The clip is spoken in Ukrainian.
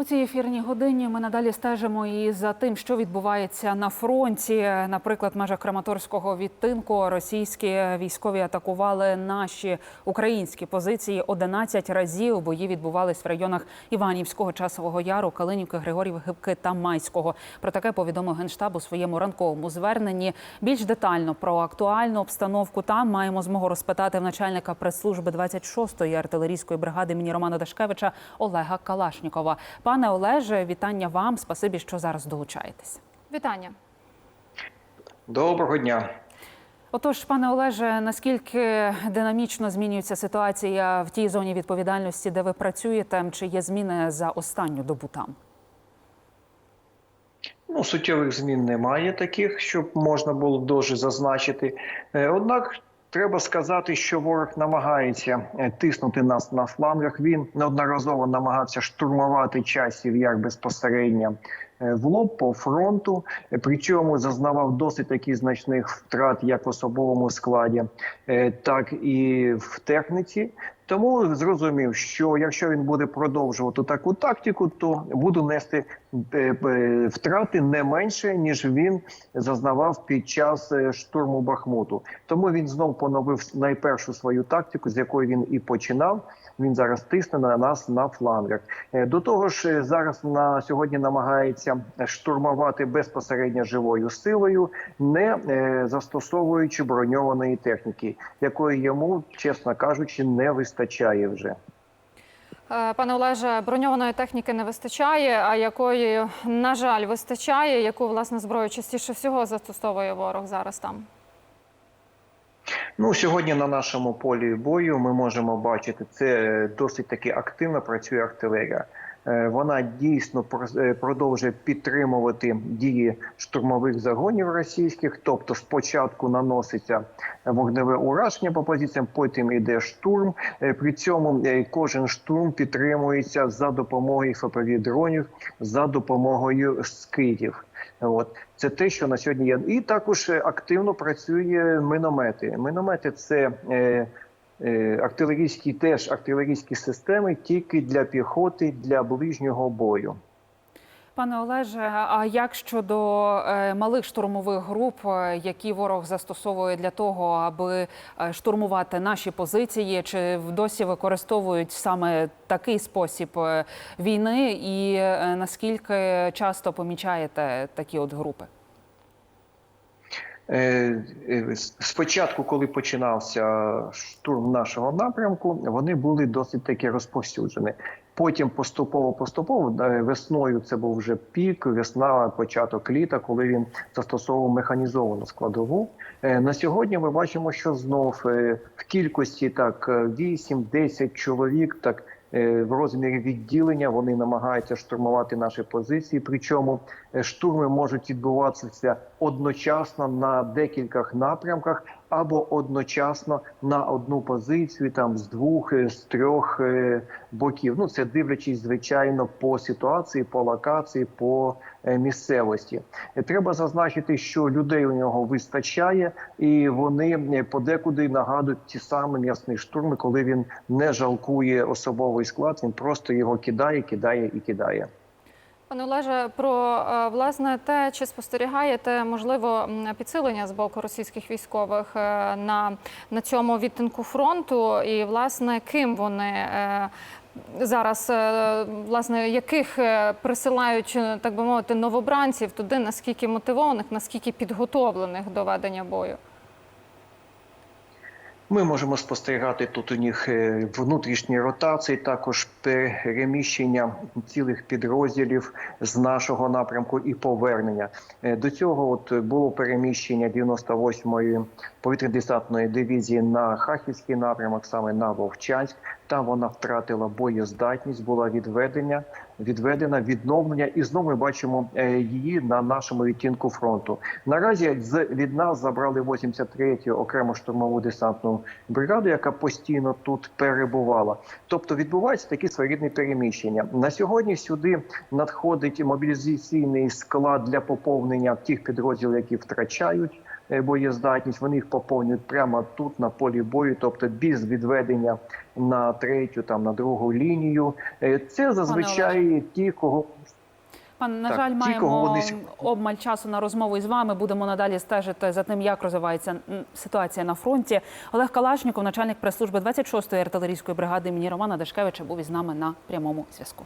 У цій ефірній годині ми надалі стежимо і за тим, що відбувається на фронті. Наприклад, в межах Краматорського відтинку російські військові атакували наші українські позиції 11 разів. Бої відбувались в районах Іванівського, Часового Яру, Калинівки, Григорів, Гибки та Майського. Про таке повідомив генштаб у своєму ранковому зверненні. Більш детально про актуальну обстановку там маємо змогу розпитати в начальника прес-служби 26-ї артилерійської бригади імені Романа Дашкевича Олега Калашнікова. Пане Олеже, вітання вам. Спасибі, що зараз долучаєтесь. Вітання. Доброго дня. Отож, пане Олеже, наскільки динамічно змінюється ситуація в тій зоні відповідальності, де ви працюєте? Чи є зміни за останню добу там? Ну, суттєвих змін немає таких, щоб можна було дуже зазначити. Е, Однак треба сказати, що ворог намагається е, тиснути нас на флангах. Він неодноразово намагався штурмувати часів як безпосередньо в лоб по фронту. Е, Причому зазнавав досить таких значних втрат як в особовому складі, е, так і в техніці. Тому зрозумів, що якщо він буде продовжувати таку тактику, то буде нести е, е, втрати не менше ніж він зазнавав під час е, штурму Бахмуту. Тому він знов поновив найпершу свою тактику, з якої він і починав. Він зараз тисне на нас на флангах. Е, До того ж, е, зараз на сьогодні намагається штурмувати безпосередньо живою силою, не е, застосовуючи броньованої техніки, якої йому, чесно кажучи, не вистачає вже. Е, Пане Олеже, броньованої техніки не вистачає, а якої, на жаль, вистачає, яку власне зброю частіше всього застосовує ворог зараз там. Ну сьогодні на нашому полі бою ми можемо бачити, це досить таки активно працює артилерія. Е, Вона дійсно е, продовжує підтримувати дії штурмових загонів російських. Тобто, спочатку наноситься вогневе ураження по позиціям, потім йде штурм. Е, При цьому кожен штурм підтримується за допомогою ФПВ дронів, за допомогою скидів. От це те, що на сьогодні є. І також активно працює миномети. Миномети це артилерійські теж артилерійські системи, тільки для піхоти, для ближнього бою. Пане Олеже, а як щодо е, малих штурмових груп, е, які ворог застосовує для того, аби е, штурмувати наші позиції, чи досі використовують саме такий спосіб е, війни, і е, наскільки часто помічаєте такі от групи? Е, е, Спочатку, коли починався штурм нашого напрямку, вони були досить таки розповсюджені. Потім поступово поступово е, весною це був вже пік, весна, початок літа, коли він застосовував механізовану складову. На сьогодні ми бачимо, що знов в кількості так е, 8-10 чоловік, так в розмірі відділення вони намагаються штурмувати наші позиції. Причому е, штурми можуть відбуватися одночасно на декількох напрямках або одночасно на одну позицію, там з двох е, з трьох е, боків. Ну це дивлячись, звичайно, по ситуації, по локації, по е, місцевості. Треба зазначити, що людей у нього вистачає, і вони подекуди нагадують ті самі м'ясні штурми, коли він не жалкує особовий склад, він просто його кидає, кидає і кидає. Пане Олеже, про е, власне те, чи спостерігаєте можливо підсилення з боку російських військових е, на, на цьому відтинку фронту, і власне ким вони е, зараз власне яких присилають, так би мовити, новобранців туди, наскільки мотивованих, наскільки підготовлених до ведення бою? Ми можемо спостерігати тут у них е, внутрішні ротації, також переміщення цілих підрозділів з нашого напрямку і повернення. Е, До цього от було переміщення 98-ї повітряно-десантної дивізії на Харківський напрямок, саме на Вовчанськ. Там вона втратила боєздатність, була відведення, відведена відновлення, і знову ми бачимо е, її на нашому відтінку фронту. Наразі від нас забрали 83-ю окрему штурмову десантну бригаду, яка постійно тут перебувала. Тобто відбуваються такі своєрідні переміщення. На сьогодні сюди надходить мобілізаційний склад для поповнення тих підрозділів, які втрачають е, боєздатність. Вони їх поповнюють прямо тут на полі бою, тобто без відведення на третю, там на другу лінію. Е, Це зазвичай ті, кого Пан, на Так, жаль, маємо вони обмаль часу на розмову із вами. Будемо надалі стежити за тим, як розвивається ситуація на фронті. Олег Калашніков, начальник прес-служби 26-ї артилерійської бригади імені Романа Дашкевича, був із нами на прямому зв'язку.